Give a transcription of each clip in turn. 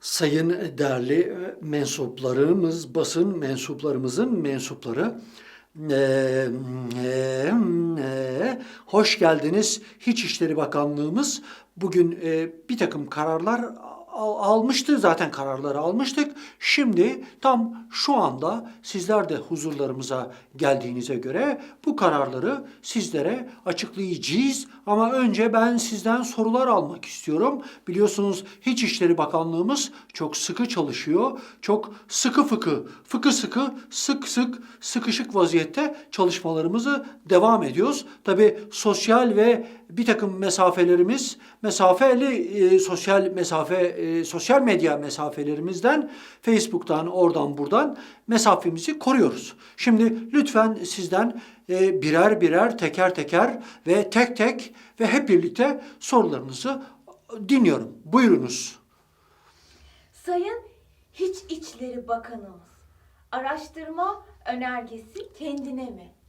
Sayın değerli e, mensuplarımız, basın mensuplarımızın mensupları, e, e, e, hoş geldiniz. İçişleri Bakanlığımız bugün e, bir takım kararlar almıştı. Zaten kararları almıştık. Şimdi tam şu anda sizler de huzurlarımıza geldiğinize göre bu kararları sizlere açıklayacağız. Ama önce ben sizden sorular almak istiyorum. Biliyorsunuz İçişleri Bakanlığımız çok sıkı çalışıyor. Çok sıkı fıkı, fıkı sıkı, sık sık, sıkışık vaziyette çalışmalarımızı devam ediyoruz. Tabii sosyal ve bir takım mesafelerimiz, mesafeli e, sosyal mesafe, e, sosyal medya mesafelerimizden, Facebook'tan, oradan buradan mesafemizi koruyoruz. Şimdi lütfen sizden e, birer birer, teker teker ve tek tek ve hep birlikte sorularınızı dinliyorum. Buyurunuz. Sayın Hiç İçleri Bakanımız, araştırma önergesi kendine mi?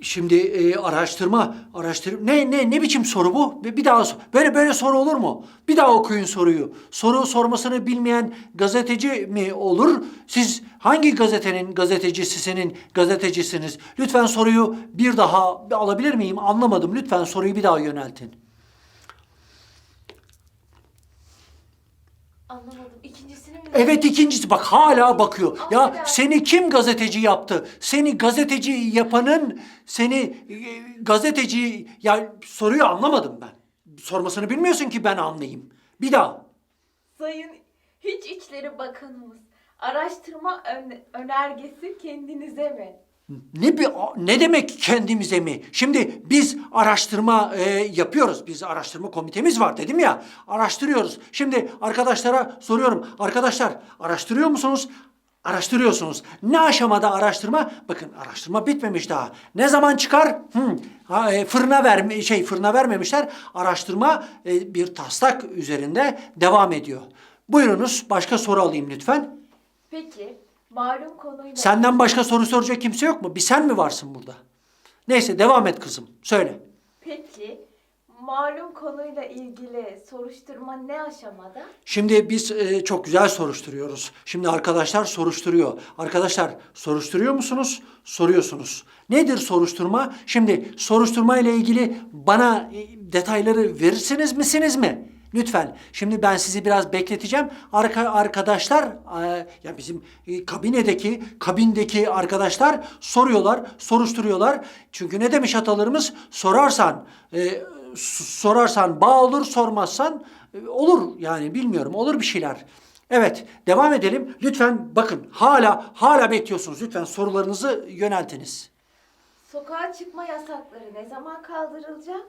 Şimdi e, araştırma, araştır ne ne ne biçim soru bu? Bir daha böyle böyle soru olur mu? Bir daha okuyun soruyu. Soru sormasını bilmeyen gazeteci mi olur? Siz hangi gazetenin gazetecisisinin gazetecisiniz? Lütfen soruyu bir daha alabilir miyim? Anlamadım. Lütfen soruyu bir daha yöneltin. Anlamadım. İkincisini mi? Evet ikincisi bak hala bakıyor. Ya Affedersin. seni kim gazeteci yaptı? Seni gazeteci yapanın seni e, gazeteci ya soruyu anlamadım ben. Sormasını bilmiyorsun ki ben anlayayım. Bir daha. Sayın Hiç İçleri Bakanımız, araştırma ön- önergesi kendinize mi? Ne ne demek kendimize mi? Şimdi biz araştırma e, yapıyoruz. Biz araştırma komitemiz var dedim ya. Araştırıyoruz. Şimdi arkadaşlara soruyorum. Arkadaşlar araştırıyor musunuz? Araştırıyorsunuz. Ne aşamada araştırma? Bakın araştırma bitmemiş daha. Ne zaman çıkar? Hmm, ha, e, fırına verme şey fırına vermemişler. Araştırma e, bir taslak üzerinde devam ediyor. Buyurunuz başka soru alayım lütfen. Peki, malum konuyla... Senden başka soru soracak kimse yok mu? Bir sen mi varsın burada? Neyse devam et kızım. Söyle. Peki, malum konuyla ilgili soruşturma ne aşamada? Şimdi biz e, çok güzel soruşturuyoruz. Şimdi arkadaşlar soruşturuyor. Arkadaşlar soruşturuyor musunuz? Soruyorsunuz. Nedir soruşturma? Şimdi soruşturma ile ilgili bana e, detayları verirsiniz misiniz mi? Lütfen. Şimdi ben sizi biraz bekleteceğim. Arka arkadaşlar, e, ya bizim e, kabinedeki, kabindeki arkadaşlar soruyorlar, soruşturuyorlar. Çünkü ne demiş atalarımız? Sorarsan, e, sorarsan bağ olur, sormazsan e, olur. Yani bilmiyorum, olur bir şeyler. Evet, devam edelim. Lütfen bakın, hala hala bekliyorsunuz. Lütfen sorularınızı yöneltiniz. Sokağa çıkma yasakları ne zaman kaldırılacak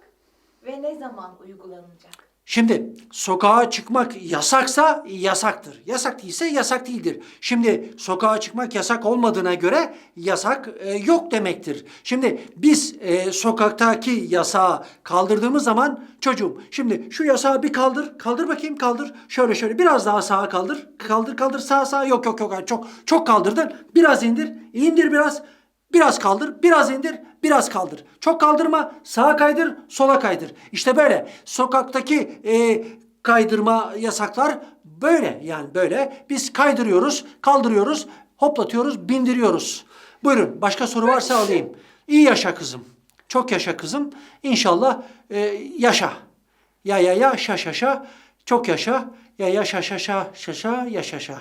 ve ne zaman uygulanacak? Şimdi sokağa çıkmak yasaksa yasaktır. Yasak değilse yasak değildir. Şimdi sokağa çıkmak yasak olmadığına göre yasak e, yok demektir. Şimdi biz e, sokaktaki yasağı kaldırdığımız zaman çocuğum şimdi şu yasağı bir kaldır. Kaldır bakayım kaldır. Şöyle şöyle biraz daha sağa kaldır. Kaldır kaldır sağa sağa yok yok yok çok çok kaldırdın. Biraz indir. indir biraz. Biraz kaldır, biraz indir, biraz kaldır. Çok kaldırma, sağa kaydır, sola kaydır. İşte böyle. Sokaktaki e, kaydırma yasaklar böyle. Yani böyle. Biz kaydırıyoruz, kaldırıyoruz, hoplatıyoruz, bindiriyoruz. Buyurun, başka soru varsa alayım. İyi yaşa kızım. Çok yaşa kızım. İnşallah e, yaşa. Ya ya ya şa şa şa. Çok yaşa. Ya ya şa şa şa şa şa ya şa şa.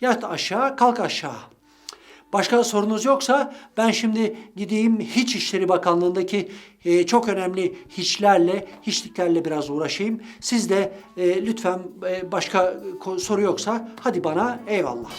Yat aşağı, kalk aşağı. Başka sorunuz yoksa ben şimdi gideyim Hiç İşleri Bakanlığı'ndaki e, çok önemli hiçlerle, hiçliklerle biraz uğraşayım. Siz de e, lütfen e, başka soru yoksa hadi bana eyvallah.